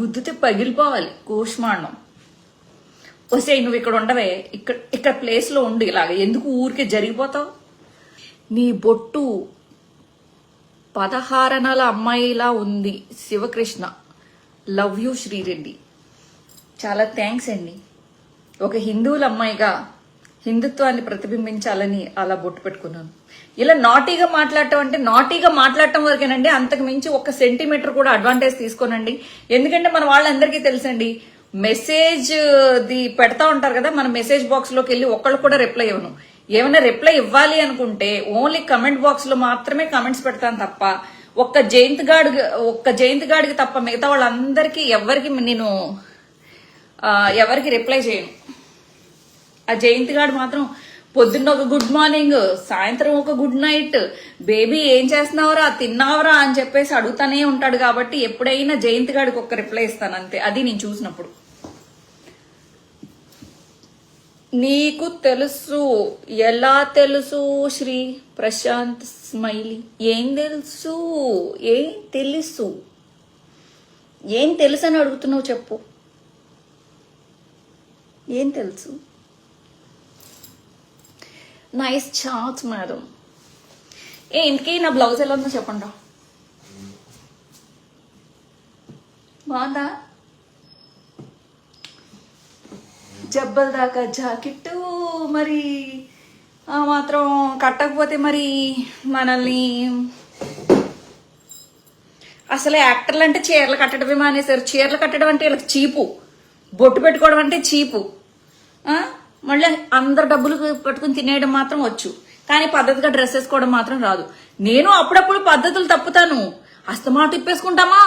గుద్దితే పగిలిపోవాలి కూష్మాండం. వస్తే నువ్వు ఇక్కడ ఉండవే. ఇక్కడ ఇక్కడ ప్లేస్లో ఉండు ఇలాగ. ఎందుకు ఊరికే జరిగిపోతావు? నీ బొట్టు పదహారనల అమ్మాయిలా ఉంది శివకృష్ణ. Love you Sri Reddy. చాలా థ్యాంక్స్ అండి. ఒక హిందువుల అమ్మాయిగా హిందుత్వాన్ని ప్రతిబింబించాలని అలా బొట్టు పెట్టుకున్నాను. ఇలా నాటీగా మాట్లాడటం అంటే నాటీగా మాట్లాడటం వరకేనండి. అంతకు మించి ఒక సెంటీమీటర్ కూడా అడ్వాంటేజ్ తీసుకోనండి. ఎందుకంటే మన వాళ్ళందరికీ తెలుసండి మెసేజ్ ది పెడతా ఉంటారు కదా మన మెసేజ్ బాక్స్లోకి వెళ్ళి ఒక్కళ్ళు కూడా రిప్లై ఇవ్వను. ఏమైనా రిప్లై ఇవ్వాలి అనుకుంటే ఓన్లీ కమెంట్ బాక్స్లో మాత్రమే కమెంట్స్ పెడతాను తప్ప ఒక్క జయంత్ గాడు ఒక్క జయంత్ గాడికి తప్ప మిగతా వాళ్ళందరికీ ఎవరికి నేను ఎవరికి రిప్లై చేయను. ఆ జయంతి గాడు మాత్రం పొద్దున్న ఒక గుడ్ మార్నింగ్ సాయంత్రం ఒక గుడ్ నైట్. బేబీ ఏం చేస్తున్నావురా? తిన్నావురా? అని చెప్పేసి అడుగుతానే ఉంటాడు కాబట్టి ఎప్పుడైనా జయంతి గాడికి ఒక రిప్లై ఇస్తాను అంతే. అది నేను చూసినప్పుడు. నీకు తెలుసు ఎలా తెలుసు శ్రీ ప్రశాంత్ స్మైలీ? ఏం తెలుసు? ఏం తెలుసు? ఏం తెలుసు అని అడుగుతున్నావు చెప్పు. ఏం తెలుసు? నైస్ చాట్ మేడం ఏ ఇంటికి నా బ్లౌజ్ ఎలా ఉందో చెప్పండి బాగుందా? జబ్బల దాకా జాకెట్టు మరి ఆ మాత్రం కట్టకపోతే మరి మనల్ని అసలు యాక్టర్లు అంటే చీరలు కట్టడమే మానేశారు. చీరలు కట్టడం అంటే వీళ్ళకి చీపు. బొట్టు పెట్టుకోవడం అంటే చీపు. మళ్ళీ అందరు డబ్బులు పట్టుకుని తినేయడం మాత్రం వచ్చు. కానీ పద్ధతిగా డ్రెస్ వేసుకోవడం మాత్రం రాదు. నేను అప్పుడప్పుడు పద్ధతులు తప్పుతాను. అస్తమాట తిప్పేసుకుంటామా?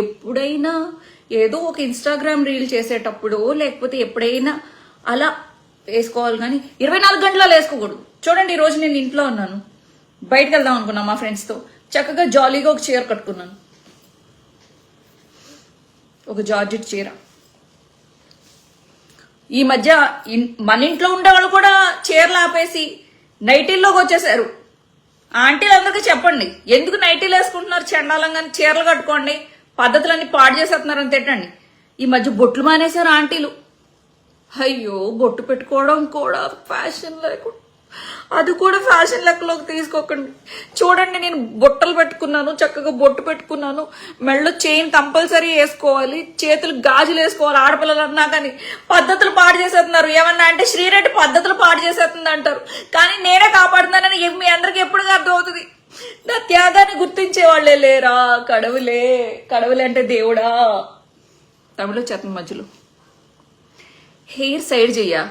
ఎప్పుడైనా ఏదో ఒక ఇన్స్టాగ్రామ్ రీల్ చేసేటప్పుడు లేకపోతే ఎప్పుడైనా అలా వేసుకోవాలి కానీ ఇరవై నాలుగు గంటలలో వేసుకోకూడదు. చూడండి ఈరోజు నేను ఇంట్లో ఉన్నాను. బయటకు వెళ్దాం అనుకున్నా మా ఫ్రెండ్స్తో చక్కగా జాలీగా ఒక చీర కట్టుకున్నాను. ఒక జార్జెట్ చీర. ఈ మధ్య మన ఇంట్లో ఉండేవాళ్ళు కూడా చీరలు ఆపేసి నైటీల్లోకి వచ్చేసారు. ఆంటీలు అందరికీ చెప్పండి ఎందుకు నైటీలు వేసుకుంటున్నారు చండాలంగా చీరలు కట్టుకోండి పద్ధతులన్నీ పాడు చేసేస్తున్నారు తిట్టండి. ఈ మధ్య బొట్లు మానేశారు ఆంటీలు. అయ్యో బొట్టు పెట్టుకోవడం కూడా ఫ్యాషన్ లేకుండా. అది కూడా ఫ్యాషన్ లెక్కలోకి తీసుకోకండి. చూడండి నేను బొట్టలు పెట్టుకున్నాను చక్కగా బొట్టు పెట్టుకున్నాను. మెళ్ళో చైన్ కంపల్సరీ వేసుకోవాలి. చేతులు గాజులు వేసుకోవాలి ఆడపిల్లలు అన్నా కానీ. పద్ధతులు పాడు చేసేస్తున్నారు. ఏమన్నా అంటే శ్రీరెడ్డి పద్ధతులు పాడు చేసేస్తుంది అంటారు. కానీ నేనే కాపాడుతున్నానని మీ అందరికి ఎప్పుడు అర్థమవుతుంది? నా త్యాగాన్ని గుర్తించే వాళ్ళే లేరా? కడవులే. కడవులే అంటే దేవుడా? తమిళ చేతన మధ్యలో. హెయిర్ సైడ్ చెయ్యా.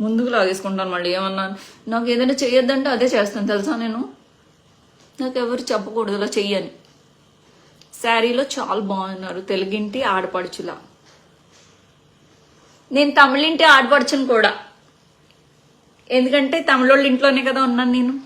ముందుకు లాగేసుకుంటాను మళ్ళీ. ఏమన్నా నాకు ఏదైనా చేయొద్దంటే అదే చేస్తాను తెలుసా నేను? నాకు ఎవరు చెప్పకూడదు ఇలా చెయ్యని. శారీలో చాలా బాగున్నారు తెలుగింటి ఆడపడుచులా. నేను తమిళింటి ఆడపడుచును కూడా. ఎందుకంటే తమిళోళ్ళ ఇంట్లోనే కదా ఉన్నాను నేను.